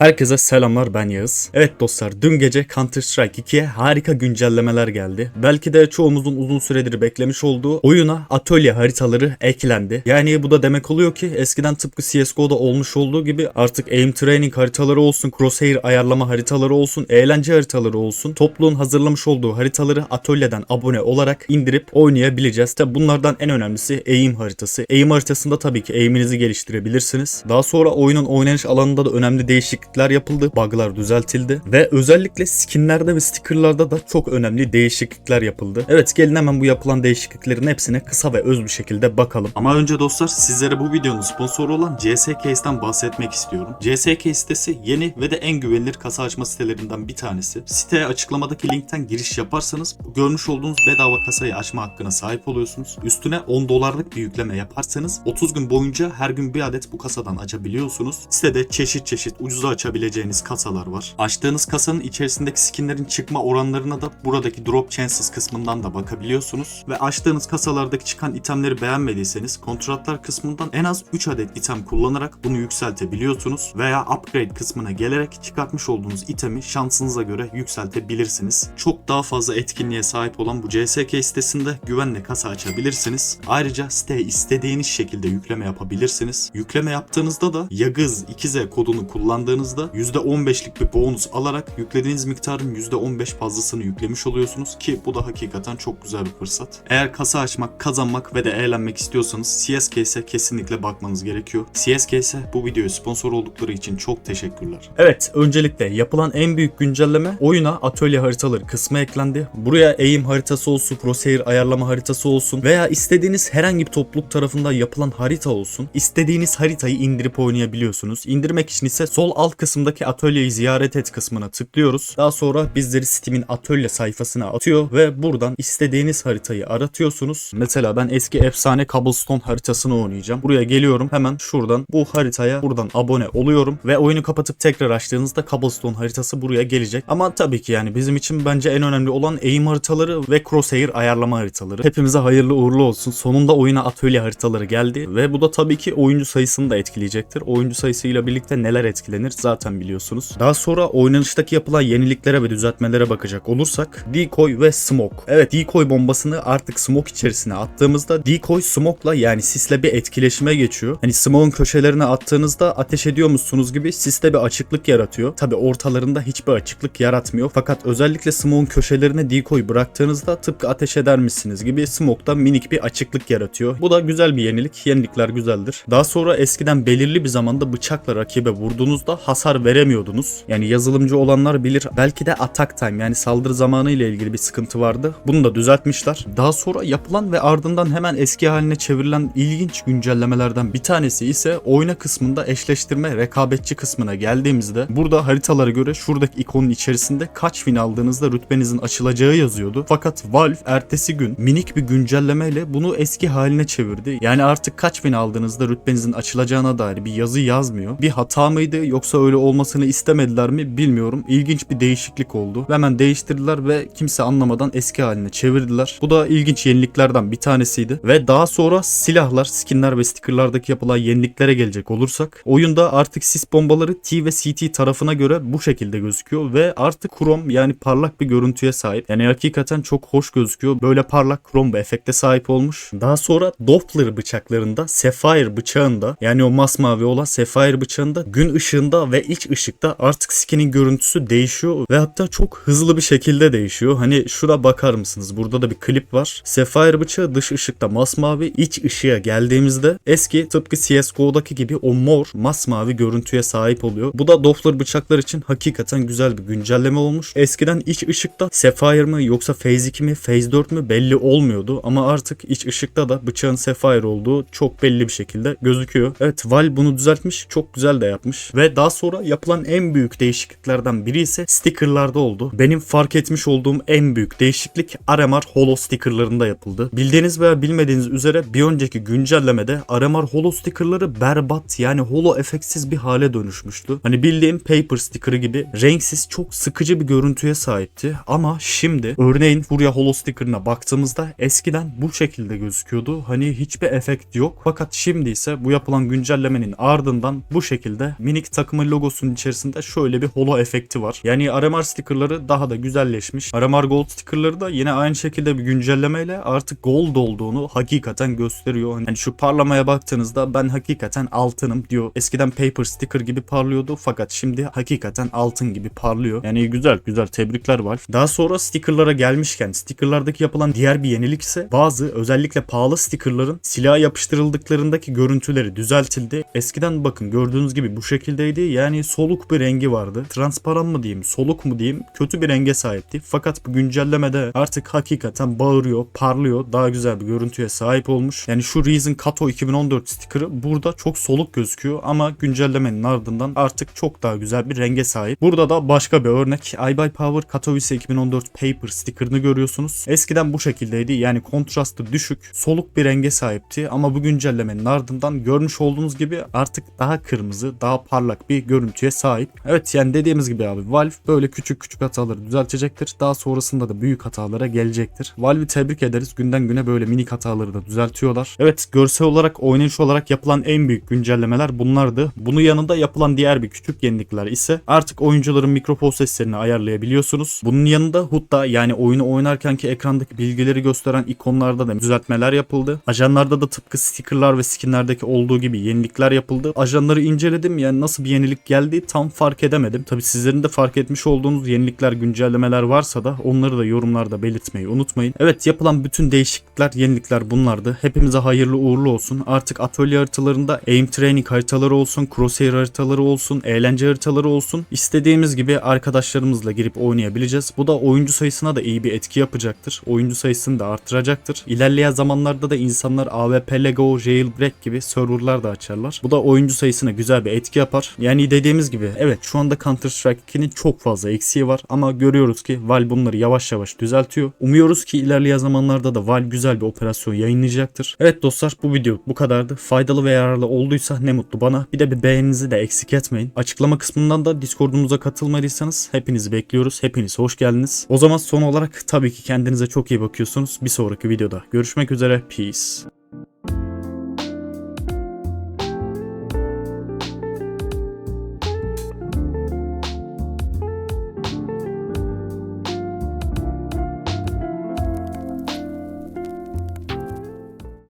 Herkese selamlar ben Yağız. Evet dostlar dün gece Counter Strike 2'ye harika güncellemeler geldi. Belki de çoğumuzun uzun süredir beklemiş olduğu oyuna atölye haritaları eklendi. Yani bu da demek oluyor ki eskiden tıpkı CSGO'da olmuş olduğu gibi artık aim training haritaları olsun, crosshair ayarlama haritaları olsun, eğlence haritaları olsun, topluluğun hazırlamış olduğu haritaları atölyeden abone olarak indirip oynayabileceğiz. Tabi bunlardan en önemlisi aim haritası. Aim haritasında tabii ki aim'inizi geliştirebilirsiniz. Daha sonra oyunun oynanış alanında da önemli değişiklikler yapıldı, bug'lar düzeltildi ve özellikle skinlerde ve stickerlarda da çok önemli değişiklikler yapıldı. Evet gelin hemen bu yapılan değişikliklerin hepsine kısa ve öz bir şekilde bakalım. Ama önce dostlar sizlere bu videonun sponsoru olan CS Case'den bahsetmek istiyorum. CS Case sitesi yeni ve de en güvenilir kasa açma sitelerinden bir tanesi. Siteye açıklamadaki linkten giriş yaparsanız görmüş olduğunuz bedava kasayı açma hakkına sahip oluyorsunuz. Üstüne 10 dolarlık bir yükleme yaparsanız 30 gün boyunca her gün bir adet bu kasadan açabiliyorsunuz. Sitede çeşit çeşit ucuza açabileceğiniz kasalar var. Açtığınız kasanın içerisindeki skinlerin çıkma oranlarına da buradaki drop chances kısmından da bakabiliyorsunuz. Ve açtığınız kasalardaki çıkan itemleri beğenmediyseniz kontratlar kısmından en az 3 adet item kullanarak bunu yükseltebiliyorsunuz. Veya upgrade kısmına gelerek çıkartmış olduğunuz itemi şansınıza göre yükseltebilirsiniz. Çok daha fazla etkinliğe sahip olan bu CSK sitesinde güvenle kasa açabilirsiniz. Ayrıca siteye istediğiniz şekilde yükleme yapabilirsiniz. Yükleme yaptığınızda da Yagız 2Z kodunu kullandığınızda %15'lik bir bonus alarak yüklediğiniz miktarın %15 fazlasını yüklemiş oluyorsunuz ki bu da hakikaten çok güzel bir fırsat. Eğer kasa açmak, kazanmak ve de eğlenmek istiyorsanız CSKS'e kesinlikle bakmanız gerekiyor. CSKS'e bu videoya sponsor oldukları için çok teşekkürler. Evet, öncelikle yapılan en büyük güncelleme oyuna atölye haritaları kısmı eklendi. Buraya aim haritası olsun, crosshair ayarlama haritası olsun veya istediğiniz herhangi bir topluluk tarafından yapılan harita olsun. istediğiniz haritayı indirip oynayabiliyorsunuz. İndirmek için ise sol alt kısımdaki atölyeyi ziyaret et kısmına tıklıyoruz. Daha sonra bizleri Steam'in atölye sayfasına atıyor ve buradan istediğiniz haritayı aratıyorsunuz. Mesela ben eski efsane Cobblestone haritasını oynayacağım. Buraya geliyorum hemen şuradan bu haritaya buradan abone oluyorum ve oyunu kapatıp tekrar açtığınızda Cobblestone haritası buraya gelecek. Ama tabii ki yani bizim için bence en önemli olan aim haritaları ve crosshair ayarlama haritaları. Hepimize hayırlı uğurlu olsun. Sonunda oyuna atölye haritaları geldi ve bu da tabii ki oyuncu sayısını da etkileyecektir. Oyuncu sayısıyla birlikte neler etkilenir zaten biliyorsunuz. Daha sonra oynanıştaki yapılan yeniliklere ve düzeltmelere bakacak olursak decoy ve smoke. Evet decoy bombasını artık smoke içerisine attığımızda decoy smoke'la yani sisle bir etkileşime geçiyor. Hani smoke'un köşelerine attığınızda ateş ediyormuşsunuz gibi siste bir açıklık yaratıyor. Tabi ortalarında hiçbir açıklık yaratmıyor. Fakat özellikle smoke'un köşelerine decoy bıraktığınızda tıpkı ateş edermişsiniz gibi smoke'da minik bir açıklık yaratıyor. Bu da güzel bir yenilik. Yenilikler güzeldir. Daha sonra eskiden belirli bir zamanda bıçakla rakibe vurduğunuzda hasar veremiyordunuz. Yani yazılımcı olanlar bilir. Belki de attack time yani saldırı zamanı ile ilgili bir sıkıntı vardı. Bunu da düzeltmişler. Daha sonra yapılan ve ardından hemen eski haline çevrilen ilginç güncellemelerden bir tanesi ise oyna kısmında eşleştirme rekabetçi kısmına geldiğimizde burada haritalara göre şuradaki ikonun içerisinde kaç win aldığınızda rütbenizin açılacağı yazıyordu. Fakat Valve ertesi gün minik bir güncellemeyle bunu eski haline çevirdi. Yani artık kaç win aldığınızda rütbenizin açılacağına dair bir yazı yazmıyor. Bir hata mıydı yoksa öyle olmasını istemediler mi bilmiyorum. İlginç bir değişiklik oldu. Hemen değiştirdiler ve kimse anlamadan eski haline çevirdiler. Bu da ilginç yeniliklerden bir tanesiydi. Ve daha sonra silahlar, skinler ve stickerlardaki yapılan yeniliklere gelecek olursak oyunda artık sis bombaları T ve CT tarafına göre bu şekilde gözüküyor ve artık krom yani parlak bir görüntüye sahip. Yani hakikaten çok hoş gözüküyor. Böyle parlak krom bir efekte sahip olmuş. Daha sonra Doppler bıçaklarında, Sapphire bıçağında yani o masmavi olan Sapphire bıçağında gün ışığında ve iç ışıkta artık skinin görüntüsü değişiyor ve hatta çok hızlı bir şekilde değişiyor. Hani şura bakar mısınız? Burada da bir klip var. Sapphire bıçağı dış ışıkta masmavi, iç ışığa geldiğimizde eski tıpkı CSGO'daki gibi o mor masmavi görüntüye sahip oluyor. Bu da Doppler bıçaklar için hakikaten güzel bir güncelleme olmuş. Eskiden iç ışıkta Sapphire mı yoksa Phase 2 mi Phase 4 mü belli olmuyordu ama artık iç ışıkta da bıçağın Sapphire olduğu çok belli bir şekilde gözüküyor. Evet Valve bunu düzeltmiş. Çok güzel de yapmış. Ve daha sonra yapılan en büyük değişikliklerden biri ise stickerlarda oldu. Benim fark etmiş olduğum en büyük değişiklik RMR Holo stickerlarında yapıldı. Bildiğiniz veya bilmediğiniz üzere bir önceki güncellemede RMR Holo stickerları berbat yani holo efektsiz bir hale dönüşmüştü. Hani bildiğim paper stickerı gibi renksiz çok sıkıcı bir görüntüye sahipti. Ama şimdi örneğin Furia Holo stickerına baktığımızda eskiden bu şekilde gözüküyordu. Hani hiçbir efekt yok. Fakat şimdi ise bu yapılan güncellemenin ardından bu şekilde minik takımı logosunun içerisinde şöyle bir holo efekti var. Yani RMR stickerları daha da güzelleşmiş. RMR Gold stickerları da yine aynı şekilde bir güncellemeyle artık gold olduğunu hakikaten gösteriyor. Yani şu parlamaya baktığınızda ben hakikaten altınım diyor. Eskiden paper sticker gibi parlıyordu fakat şimdi hakikaten altın gibi parlıyor. Yani güzel güzel tebrikler Valve. Daha sonra stickerlara gelmişken stickerlardaki yapılan diğer bir yenilik ise bazı özellikle pahalı stickerların silaha yapıştırıldıklarındaki görüntüleri düzeltildi. Eskiden bakın gördüğünüz gibi bu şekildeydi. Yani soluk bir rengi vardı. Transparan mı diyeyim, soluk mu diyeyim kötü bir renge sahipti. Fakat bu güncellemede artık hakikaten bağırıyor, parlıyor. Daha güzel bir görüntüye sahip olmuş. Yani şu Reason Kato 2014 sticker'ı burada çok soluk gözüküyor ama güncellemenin ardından artık çok daha güzel bir renge sahip. Burada da başka bir örnek iBuyPower Katowice 2014 Paper sticker'ını görüyorsunuz. Eskiden bu şekildeydi. Yani kontrastı düşük, soluk bir renge sahipti ama bu güncellemenin ardından görmüş olduğunuz gibi artık daha kırmızı, daha parlak bir görüntüye sahip. Evet yani dediğimiz gibi abi Valve böyle küçük küçük hataları düzeltecektir. Daha sonrasında da büyük hatalara gelecektir. Valve'i tebrik ederiz. Günden güne böyle minik hataları da düzeltiyorlar. Evet görsel olarak, oynayış olarak yapılan en büyük güncellemeler bunlardı. Bunun yanında yapılan diğer bir küçük yenilikler ise artık oyuncuların mikrofon seslerini ayarlayabiliyorsunuz. Bunun yanında HUD'da yani oyunu oynarkenki ekrandaki bilgileri gösteren ikonlarda da düzeltmeler yapıldı. Ajanlarda da tıpkı stickerlar ve skinlerdeki olduğu gibi yenilikler yapıldı. Ajanları inceledim yani nasıl bir yenilik geldi tam fark edemedim. Tabi sizlerin de fark etmiş olduğunuz yenilikler, güncellemeler varsa da onları da yorumlarda belirtmeyi unutmayın. Evet yapılan bütün değişiklikler, yenilikler bunlardı. Hepimize hayırlı uğurlu olsun. Artık atölye haritalarında aim training haritaları olsun, crosshair haritaları olsun, eğlence haritaları olsun. İstediğimiz gibi arkadaşlarımızla girip oynayabileceğiz. Bu da oyuncu sayısına da iyi bir etki yapacaktır. Oyuncu sayısını da artıracaktır. İlerleyen zamanlarda da insanlar AWP Lego, Jailbreak gibi serverlar da açarlar. Bu da oyuncu sayısına güzel bir etki yapar. Yani dediğimiz gibi evet şu anda Counter Strike 2'nin çok fazla eksiği var ama görüyoruz ki Valve bunları yavaş yavaş düzeltiyor. Umuyoruz ki ilerleyen zamanlarda da Valve güzel bir operasyon yayınlayacaktır. Evet dostlar bu video bu kadardı. Faydalı ve yararlı olduysa ne mutlu bana. Bir de bir beğeninizi de eksik etmeyin. Açıklama kısmından da Discord'umuza katılmadıysanız hepinizi bekliyoruz. Hepiniz hoş geldiniz. O zaman son olarak tabii ki kendinize çok iyi bakıyorsunuz. Bir sonraki videoda görüşmek üzere. Peace.